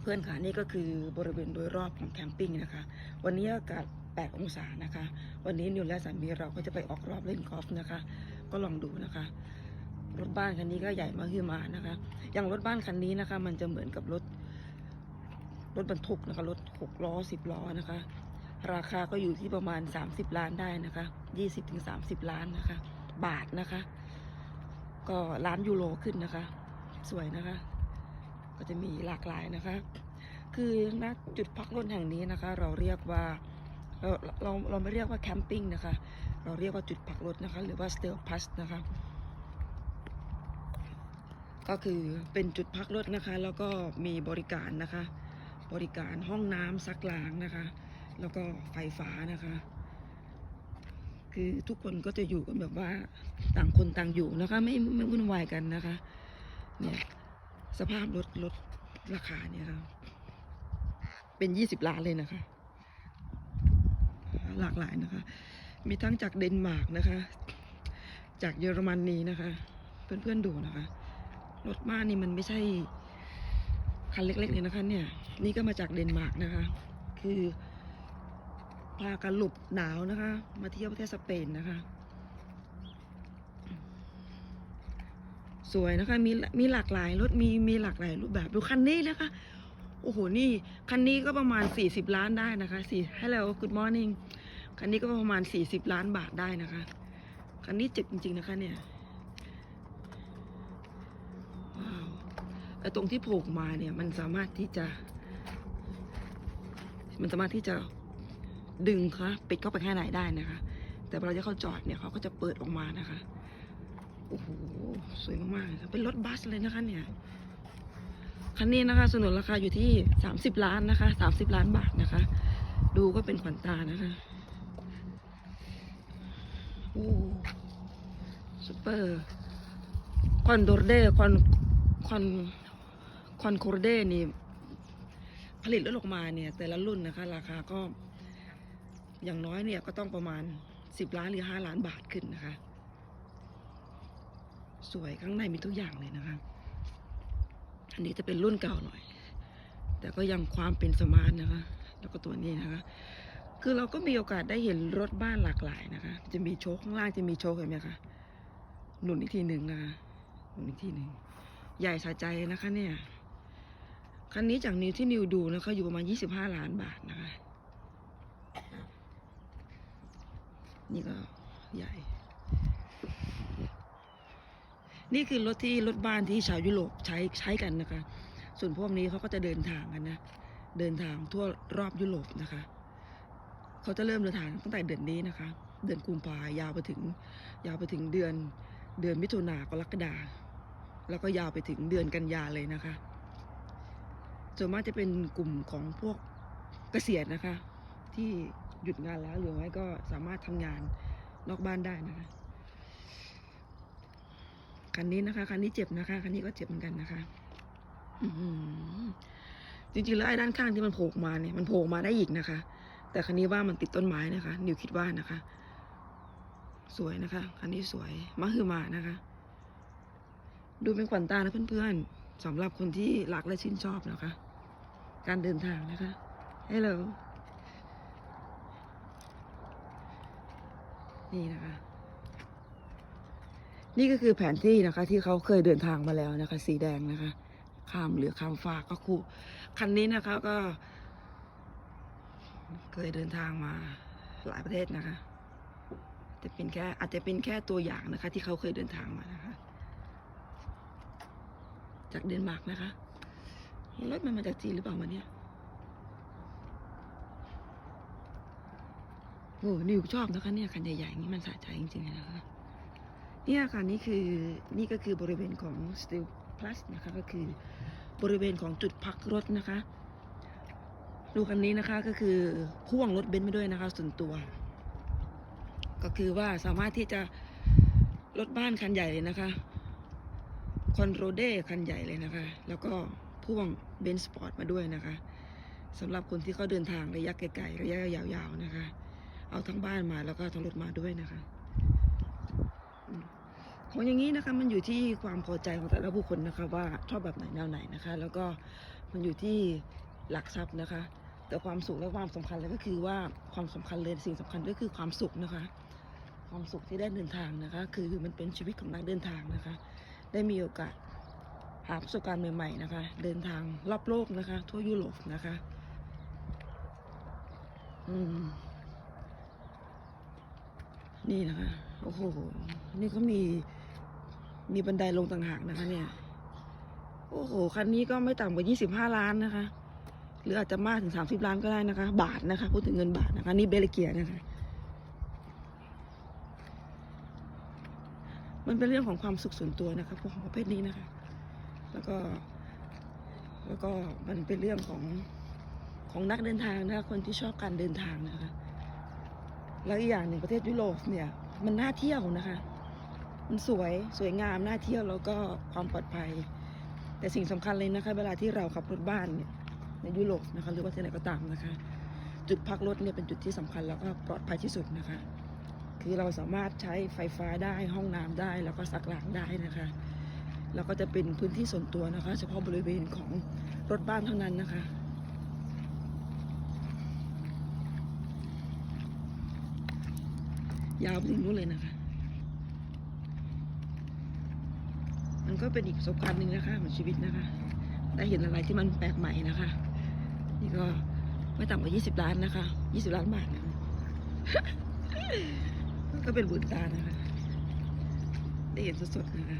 เพื่อนค่ะนี่ก็คือบริเวณโดยรอบของแคมปิ้งนะคะ วันนี้อากาศ 8 องศานะคะ วันนี้นิวและสามีเราก็จะไปออกรอบเล่นกอล์ฟนะคะ ก็ลองดูนะคะ รถบ้านคันนี้ก็ใหญ่มากขึ้นมานะคะ อย่างรถบ้านคันนี้นะคะ มันจะเหมือนกับรถรถบรรทุกนะคะรถหกล้อสิบล้อนะคะ ราคาก็อยู่ที่ประมาณ 30 ล้านได้นะคะ20ถึง30ล้านนะคะ บาทนะคะ ก็ล้านยูโรขึ้นนะคะ สวยนะคะ ก็จะมีหลากหลายนะคะ คือณจุดพักรถแห่งนี้นะคะ เราเรียกว่าเราเราเราไม่เรียกว่าแคมปิ้งนะคะ เราเรียกว่าจุดพักรถนะคะ หรือว่าสเตลพัสนะคะ ก็คือเป็นจุดพักรถนะคะ แล้วก็มีบริการนะคะ บริการห้องน้ำซักล้างนะคะ แล้วก็ไฟฟ้านะคะ คือทุกคนก็จะอยู่กันแบบว่าต่างคนต่างอยู่นะคะ ไม่ไม่วุ่นวายกันนะคะ เนี่ย สภาพรถรถราคาเนี่ยครับเป็นยี่สิบล้านเลยนะคะ หลากหลายนะคะ มีทั้งจากเดนมาร์กนะคะ จากเยอรมนีนะคะ เพื่อนๆดูนะคะ รถบ้านนี่มันไม่ใช่คันเล็กๆเลยนะคะ เนี่ย นี่ก็มาจากเดนมาร์กนะคะ คือพากันหลบหนาวนะคะ มาเที่ยวประเทศสเปนนะคะ สวยนะคะ มีมีหลากหลายรถมีมีหลากหลายรูปแบบดูคันนี้นะคะ โอ้โหนี่คันนี้ก็ประมาณ 40 ล้านได้นะคะสี่ Hello Good morning คันนี้ก็ประมาณ 40 ล้านบาทได้นะคะ คันนี้เจ็บจริง ๆ นะคะเนี่ยว้าวแต่ตรงที่โผล่มาเนี่ยมันสามารถที่จะ มันสามารถที่จะดึงค่ะปิดเข้าไปข้างในได้นะคะ แต่เวลาที่เข้าจอดเนี่ยเขาก็จะเปิดออกมานะคะ โอ้โหสวยมากๆเลยค่ะเป็นรถบัสเลยนะคะเนี่ยคันนี้นะคะสนุนราคาอยู่ที่สามสิบล้านนะคะสามสิบล้านบาทนะคะ ดูก็เป็นขวัญตานะคะโอ้ซูเปอร์คอนโดเดคอนคอนคอนโครเดนี่ผลิตรถออกมาเนี่ย แต่ละรุ่นนะคะ ราคาก็อย่างน้อยเนี่ยก็ต้องประมาณสิบล้านหรือห้าล้านบาทขึ้นนะคะ สวยข้างในมีทุกอย่างเลยนะคะ อันนี้จะเป็นรุ่นเก่าหน่อย แต่ก็ยังความเป็นสมาร์ทนะคะ แล้วก็ตัวนี้นะคะ คือเราก็มีโอกาสได้เห็นรถบ้านหลากหลายนะคะ จะมีโชคข้างล่างจะมีโชคเห็นไหมคะหนุนอีกทีหนึ่งนะคะหนุนอีกทีหนึ่งใหญ่สะใจนะคะ เนี่ยคันนี้จากนิวที่นิวดูนะคะอยู่ประมาณยี่สิบห้าล้านบาทนะคะ นี่ก็ใหญ่ นี่คือรถที่รถบ้านที่ชาวยุโรปใช้ใช้กันนะคะ ส่วนพวกนี้เขาก็จะเดินทางกันนะ เดินทางทั่วรอบยุโรปนะคะ เขาจะเริ่มเดินทางตั้งแต่เดือนนี้นะคะ เดือนกุมภายาวไปถึง ยาวไปถึงเดือนเดือนมิถุนากรกฎาแล้วก็ยาวไปถึงเดือนกันยาเลยนะคะ ส่วนมากจะเป็นกลุ่มของพวกเกษียณนะคะ ที่หยุดงานแล้วหรือไม่ก็สามารถทำงานนอกบ้านได้นะคะ คันนี้นะคะ คันนี้เจ็บนะคะ คันนี้ก็เจ็บเหมือนกันนะคะ อืจริงๆแล้วไอ้ด้านข้างที่มันโผล่มาเนี่ย มันโผล่มาได้อีกนะคะ แต่คันนี้ว่ามันติดต้นไม้นะคะ นิวคิดว่านะคะ สวยนะคะ คันนี้สวยมาคือมานะคะ ดูเป็นขวัญตานะเพื่อนๆสำหรับคนที่รักและชื่นชอบนะคะ การเดินทางนะคะฮัลโหลนี่นะคะ นี่ก็คือแผนที่นะคะ ที่เขาเคยเดินทางมาแล้วนะคะ สีแดงนะคะ ข้ามเหลือข้ามฟ้าก็คู่ คันนี้นะคะก็ เคยเดินทางมาหลายประเทศนะคะ จะเป็นแค่อาจจะเป็นแค่ตัวอย่างนะคะ ที่เขาเคยเดินทางมานะคะ จากเดนมาร์กนะคะรถมันมาจากจีนหรือเปล่าวันนี้โอ้นิวชอบนะคะเนี่ยคันใหญ่ๆอย่างนี้มันสะใจจริงๆเลยนะคะ เนี่ยค่ะนี่คือนี่ก็คือบริเวณของ Steel Plus นะคะก็คือบริเวณของจุดพักรถนะคะ ดูคันนี้นะคะก็คือพ่วงรถเบนซ์ไปด้วยนะคะ ส่วนตัว ก็คือว่าสามารถที่จะรถบ้านคันใหญ่เลยนะคะคอนโรเดคันใหญ่เลยนะคะ แล้วก็พ่วงเบนซ์สปอร์ตมาด้วยนะคะสำหรับคนที่เขาเดินทางระยะไกลๆระยะยาวๆนะคะ เอาทั้งบ้านมาแล้วก็ทั้งรถมาด้วยนะคะ ของอย่างนี้นะคะมันอยู่ที่ความพอใจของแต่ละบุคคลนะคะว่าชอบแบบไหนแนวไหนนะคะ แล้วก็มันอยู่ที่หลักทรัพย์นะคะ แต่ความสุขและความสำคัญเลยก็คือว่าความสำคัญเลยสิ่งสำคัญก็คือความสุขนะคะ ความสุขที่ได้เดินทางนะคะ คือมันเป็นชีวิตของนักเดินทางนะคะ ได้มีโอกาสหาประสบการณ์ใหม่ๆนะคะ เดินทางรอบโลกนะคะ ทั่วยุโรปนะคะอืมนี่นะคะ โอ้โห นี่ก็มี มีบันไดลงต่างหากนะคะ เนี่ย โอ้โห คันนี้ก็ไม่ต่ำกว่ายี่สิบห้าล้านนะคะ หรืออาจจะมากถึงสามสิบล้านก็ได้นะคะ บาทนะคะ พูดถึงเงินบาทนะคะ นี่เบลเกียนะคะ มันเป็นเรื่องของความสุขส่วนตัวนะคะของประเภทนี้นะคะ แล้วก็ แล้วก็มันเป็นเรื่องของของนักเดินทางนะคะ คนที่ชอบการเดินทางนะคะ แล้วอีกอย่างหนึ่งประเทศยุโรปเนี่ย มันน่าเที่ยวนะคะ มันสวยสวยงามน่าเที่ยวแล้วก็ความปลอดภัย แต่สิ่งสำคัญเลยนะคะ เวลาที่เราขับรถบ้านเนี่ยในยุโรปนะคะหรือว่าที่ไหนก็ตามนะคะ จุดพักรถเนี่ยเป็นจุดที่สำคัญแล้วก็ปลอดภัยที่สุดนะคะ คือเราสามารถใช้ไฟฟ้าได้ห้องน้ำได้แล้วก็ซักล้างได้นะคะแล้วก็จะเป็นพื้นที่ส่วนตัวนะคะ เฉพาะบริเวณของรถบ้านเท่านั้นนะคะยาวไปถึงนู้นเลยนะคะ มันก็เป็นอีกประสบการณ์หนึ่งนะคะของชีวิตนะคะ ได้เห็นอะไรที่มันแปลกใหม่นะคะ นี่ก็ไม่ต่ำกว่า20ล้านนะคะ20ล้านบาทนะะก็เป็นบุญตานะคะ ได้เห็นสดๆนะคะ